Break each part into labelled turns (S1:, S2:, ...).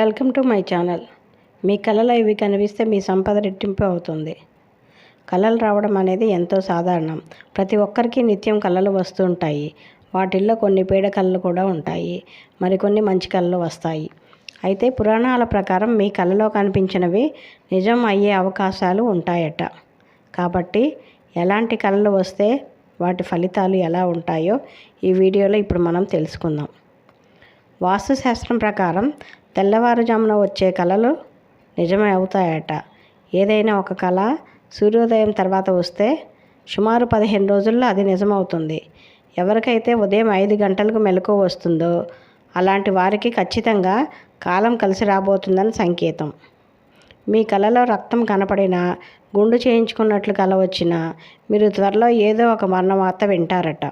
S1: Welcome to my channel. మీ కళలో ఇవి కనిపిస్తే మీ సంపద రెట్టింపు అవుతుంది. కళలు రావడం అనేది ఎంతో సాధారణం. ప్రతి ఒక్కరికి నిత్యం కళలు వస్తుంటాయి వాటిల్లో కొన్ని పీడ కళలు కూడా ఉంటాయి. మరికొన్ని మంచి కళలు వస్తాయి. అయితే పురాణాల ప్రకారం మీ కళలో కనిపించినవి నిజం అయ్యే అవకాశాలు ఉంటాయట. కాబట్టి ఎలాంటి కళలు వస్తే వాటి ఫలితాలు ఎలా ఉంటాయో ఈ వీడియోలో ఇప్పుడు మనం తెలుసుకుందాం. వాస్తుశాస్త్రం ప్రకారం తెల్లవారుజామున వచ్చే కళలు నిజమే అవుతాయట. ఏదైనా ఒక కళ సూర్యోదయం తర్వాత వస్తే సుమారు పదిహేను రోజుల్లో అది నిజమవుతుంది. ఎవరికైతే ఉదయం ఐదు గంటలకు మెలకు వస్తుందో అలాంటి వారికి ఖచ్చితంగా కాలం కలిసి రాబోతుందని సంకేతం. మీ కళలో రక్తం కనపడినా గుండు చేయించుకున్నట్లు కల వచ్చినా మీరు త్వరలో ఏదో ఒక మరణ వార్త వింటారట.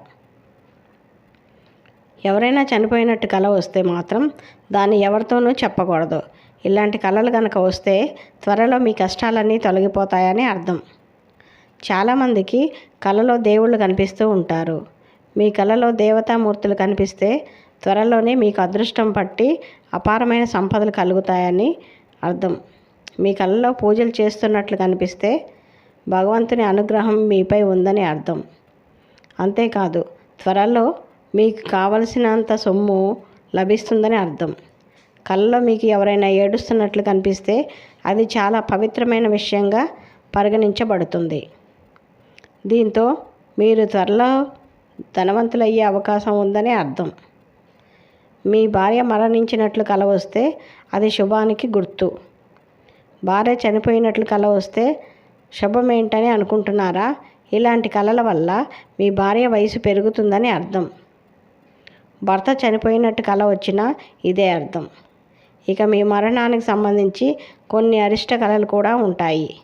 S1: ఎవరైనా చనిపోయినట్టు కల వస్తే మాత్రం దాన్ని ఎవరితోనూ చెప్పకూడదు. ఇలాంటి కళలు కనుక వస్తే త్వరలో మీ కష్టాలన్నీ తొలగిపోతాయని అర్థం. చాలామందికి కళలో దేవుళ్ళు కనిపిస్తూ ఉంటారు. మీ కళలో దేవతామూర్తులు కనిపిస్తే త్వరలోనే మీకు అదృష్టం పట్టి అపారమైన సంపదలు కలుగుతాయని అర్థం. మీ కళలో పూజలు చేస్తున్నట్లు కనిపిస్తే భగవంతుని అనుగ్రహం మీపై ఉందని అర్థం. అంతేకాదు త్వరలో మీకు కావలసినంత సొమ్ము లభిస్తుందని అర్థం. కళ్ళలో మీకు ఎవరైనా ఏడుస్తున్నట్లు కనిపిస్తే అది చాలా పవిత్రమైన విషయంగా పరిగణించబడుతుంది. దీంతో మీరు త్వరలో ధనవంతులయ్యే అవకాశం ఉందని అర్థం. మీ భార్య మరణించినట్లు కల వస్తే అది శుభానికి గుర్తు. భార్య చనిపోయినట్లు కల వస్తే ఏంటని అనుకుంటున్నారా? ఇలాంటి కళల వల్ల మీ భార్య వయసు పెరుగుతుందని అర్థం. భర్త చనిపోయినట్టు కల వచ్చినా ఇదే అర్థం. ఇక మీ మరణానికి సంబంధించి కొన్ని అరిష్ట కళలు కూడా ఉంటాయి.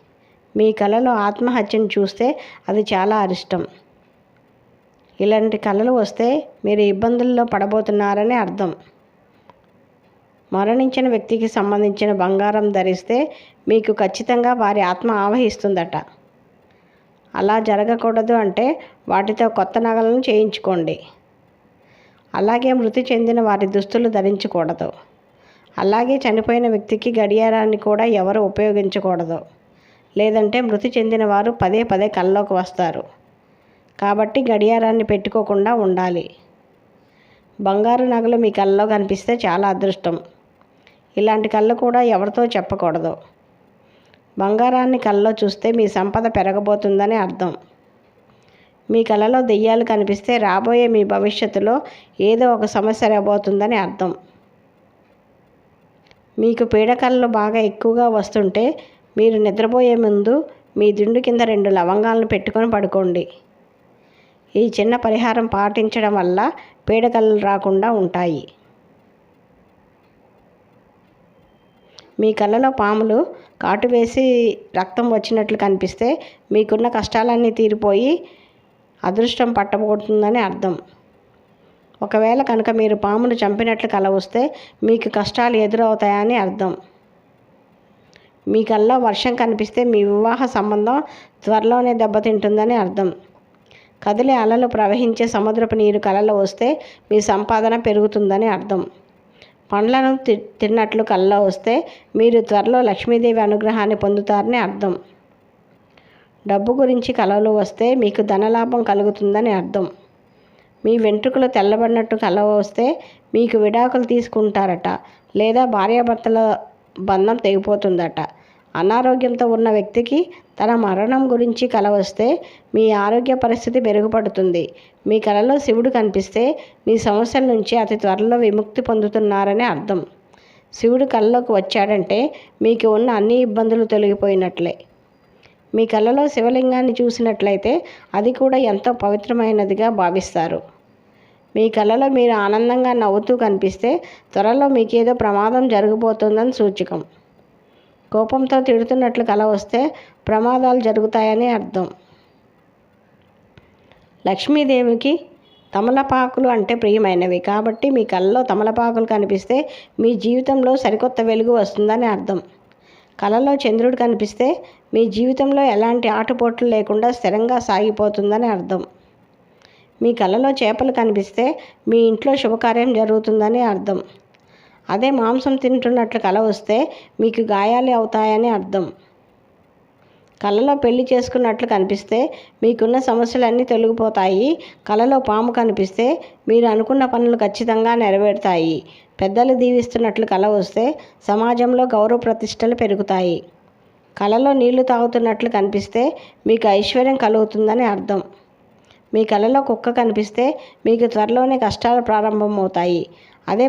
S1: మీ కళలో ఆత్మహత్యను చూస్తే అది చాలా అరిష్టం. ఇలాంటి కళలు వస్తే మీరు ఇబ్బందుల్లో పడబోతున్నారని అర్థం. మరణించిన వ్యక్తికి సంబంధించిన బంగారం ధరిస్తే మీకు ఖచ్చితంగా వారి ఆత్మ ఆవహిస్తుందట. అలా జరగకూడదు అంటే వాటితో కొత్త నగలను చేయించుకోండి. అలాగే మృతి చెందిన వారి దుస్తులు ధరించకూడదు. అలాగే చనిపోయిన వ్యక్తికి గడియారాన్ని కూడా ఎవరు ఉపయోగించకూడదు. లేదంటే మృతి చెందిన వారు పదే పదే కళ్ళలోకి వస్తారు. కాబట్టి గడియారాన్ని పెట్టుకోకుండా ఉండాలి. బంగారు నగలు మీ కళ్ళలో కనిపిస్తే చాలా అదృష్టం. ఇలాంటి కళ్ళు కూడా ఎవరితో చెప్పకూడదు. బంగారాన్ని కళ్ళలో చూస్తే మీ సంపద పెరగబోతుందని అర్థం. మీ కళలో దెయ్యాలు కనిపిస్తే రాబోయే మీ భవిష్యత్తులో ఏదో ఒక సమస్య రాబోతుందని అర్థం. మీకు పీడకలలు బాగా ఎక్కువగా వస్తుంటే మీరు నిద్రపోయే ముందు మీ దిండు కింద రెండు లవంగాలను పెట్టుకొని పడుకోండి. ఈ చిన్న పరిహారం పాటించడం వల్ల పీడకలలు రాకుండా ఉంటాయి. మీ కళ్ళలో పాములు కాటు వేసి రక్తం వచ్చినట్లు కనిపిస్తే మీకున్న కష్టాలన్నీ తీరిపోయి అదృష్టం పట్టబోతుందని అర్థం. ఒకవేళ కనుక మీరు పామును చంపినట్లు కల వస్తే మీకు కష్టాలు ఎదురవుతాయని అర్థం. మీ కల్లో వర్షం కనిపిస్తే మీ వివాహ సంబంధం త్వరలోనే దెబ్బతింటుందని అర్థం. కదిలే అలలు ప్రవహించే సముద్రపు నీరు కలలో వస్తే మీ సంపాదన పెరుగుతుందని అర్థం. పండ్లను తి తిన్నట్లు కల్లో వస్తే మీరు త్వరలో లక్ష్మీదేవి అనుగ్రహాన్ని పొందుతారని అర్థం. డబ్బు గురించి కలవలు వస్తే మీకు ధనలాభం కలుగుతుందని అర్థం. మీ వెంట్రుకలు తెల్లబడినట్టు కలవ వస్తే మీకు విడాకులు తీసుకుంటారట లేదా భార్యాభర్తల బంధం తెగిపోతుందట. అనారోగ్యంతో ఉన్న వ్యక్తికి తన మరణం గురించి కల వస్తే మీ ఆరోగ్య పరిస్థితి మెరుగుపడుతుంది. మీ కలలో శివుడు కనిపిస్తే మీ సమస్యల నుంచి అతి త్వరలో విముక్తి పొందుతున్నారని అర్థం. శివుడు కళ్ళలోకి వచ్చాడంటే మీకు ఉన్న అన్ని ఇబ్బందులు తొలగిపోయినట్లే. మీ కళ్ళలో శివలింగాన్ని చూసినట్లయితే అది కూడా ఎంతో పవిత్రమైనదిగా భావిస్తారు. మీ కళ్ళలో మీరు ఆనందంగా నవ్వుతూ కనిపిస్తే త్వరలో మీకేదో ప్రమాదం జరగబోతుందని సూచకం. కోపంతో తిడుతున్నట్లు కల వస్తే ప్రమాదాలు జరుగుతాయని అర్థం. లక్ష్మీదేవికి తమలపాకులు అంటే ప్రియమైనవి. కాబట్టి మీ కళ్ళలో తమలపాకులు కనిపిస్తే మీ జీవితంలో సరికొత్త వెలుగు వస్తుందని అర్థం. కళలో చంద్రుడు కనిపిస్తే మీ జీవితంలో ఎలాంటి ఆటుపోట్లు లేకుండా స్థిరంగా సాగిపోతుందని అర్థం. మీ కళలో చేపలు కనిపిస్తే మీ ఇంట్లో శుభకార్యం జరుగుతుందని అర్థం. అదే మాంసం తింటున్నట్లు కళ వస్తే మీకు గాయాలు అవుతాయని అర్థం. కలలో పెళ్ళి చేసుకున్నట్లు కనిపిస్తే మీకున్న సమస్యలన్నీ తొలగిపోతాయి. కలలో పాము కనిపిస్తే మీరు అనుకున్న పనులు ఖచ్చితంగా నెరవేరుతాయి. పెద్దలు దీవిస్తున్నట్లు కల వస్తే సమాజంలో గౌరవ ప్రతిష్టలు పెరుగుతాయి. కలలో నీళ్ళు తాగుతున్నట్లు కనిపిస్తే మీకు ఐశ్వర్యం కలుగుతుందని అర్థం. మీ కలలో కుక్క కనిపిస్తే మీకు త్వరలోనే కష్టాలు ప్రారంభమవుతాయి. అదే